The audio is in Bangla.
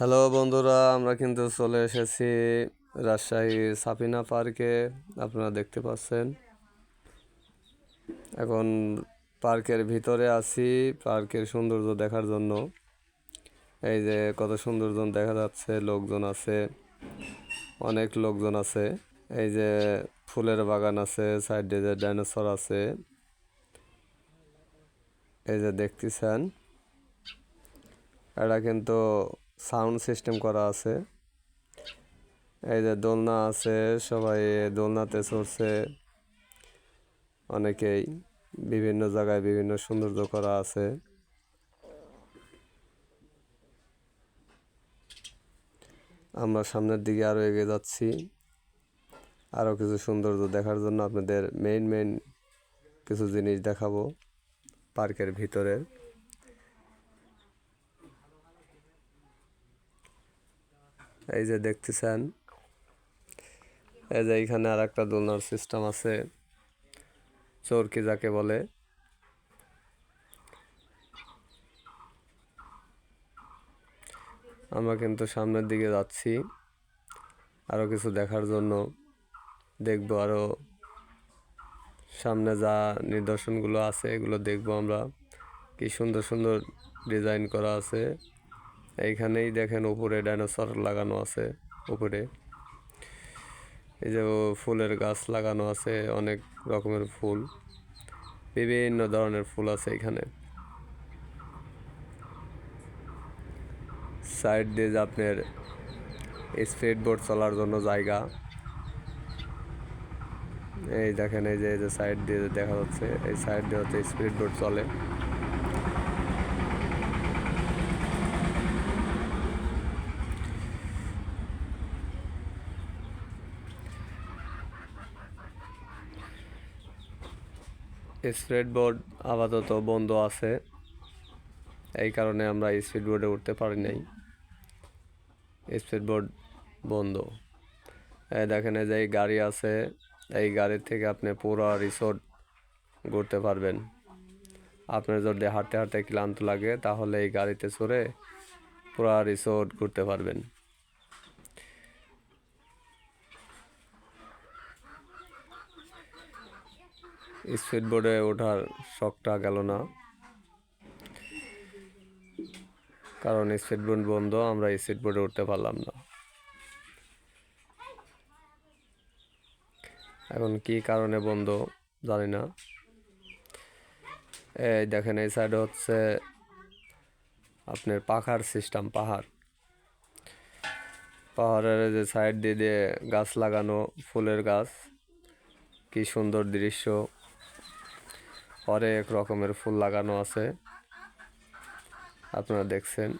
হ্যালো বন্ধুরা, আমরা কিন্তু চলে এসেছি রাজশাহী সাপিনা পার্কে, আপনারা দেখতে পাচ্ছেন। এখন পার্কের ভিতরে আছি, পার্কের সৌন্দর্য দেখার জন্য। এই যে কত সৌন্দর্য দেখা যাচ্ছে, লোকজন আছে, অনেক লোকজন আছে। এই যে ফুলের বাগান আছে, সাইডে যে ডাইনোসর আছে। এই যে দেখতেছেন, এটা কিন্তু সাউন্ড সিস্টেম করা আছে। এই যে দোলনা আছে, সবাই দোলনাতে চড়ছে। অনেকেই বিভিন্ন জায়গায় বিভিন্ন সৌন্দর্য করা আছে। আমরা সামনের দিকে আরও এগিয়ে যাচ্ছি। আরও কিছু সৌন্দর্য দেখার জন্য আপনাদের মেইন মেইন কিছু জিনিস দেখাবো। পার্কের ভিতরের এই যে দেখতেছেন, এই যে এখানে আর একটা দোলনার সিস্টেম আছে, চরকি যাকে বলে। আমরা কিন্তু সামনের দিকে যাচ্ছি আরও কিছু দেখার জন্য। দেখব আরও সামনে যা নিদর্শনগুলো আছে, এগুলো দেখব আমরা। কি সুন্দর সুন্দর ডিজাইন করা আছে। এইখানেই দেখেন উপরে ডাইনোসর লাগানো আছে, উপরে। এই যে ফুলের গাছ লাগানো আছে, অনেক রকমের ফুল, বিভিন্ন ধরনের ফুল আছে এখানে সাইড দিয়ে আপনার স্পিড বোর্ড চলার জন্য জায়গা। এই দেখেন, এই যে সাইড দিয়ে দেখা যাচ্ছে, এই সাইড দিয়ে হচ্ছে স্পিড বোর্ড চলে। স্পিড বোর্ড আপাতত বন্ধ আছে। এই কারণে আমরা স্পিড বোর্ডে উঠতে পারি নাই। স্পিড বোর্ড বন্ধ দেখেন যে এই গাড়ি আছে, এই গাড়ির থেকে আপনি পুরো রিসোর্ট ঘুরতে পারবেন। আপনার যদি হাঁটতে হাঁটতে ক্লান্ত লাগে, তাহলে এই গাড়িতে চড়ে পুরো রিসোর্ট ঘুরতে পারবেন। স্পিড বোর্ডে ওঠার শখটা গেল না। কারণ স্পিড বোর্ড বন্ধ, আমরা স্পিড বোর্ডে উঠতে পারলাম না। এখন কি কারণে বন্ধ, জানি না। এই দেখেন, এই সাইডে হচ্ছে আপনার পাখার সিস্টেম পাহাড়। পাহাড়ের যে সাইড দিয়ে দিয়ে গাছ লাগানো, ফুলের গাছ। কি সুন্দর দৃশ্য। হরেক রকমের ফুল লাগানো আছে। আপনারা দেখছেন।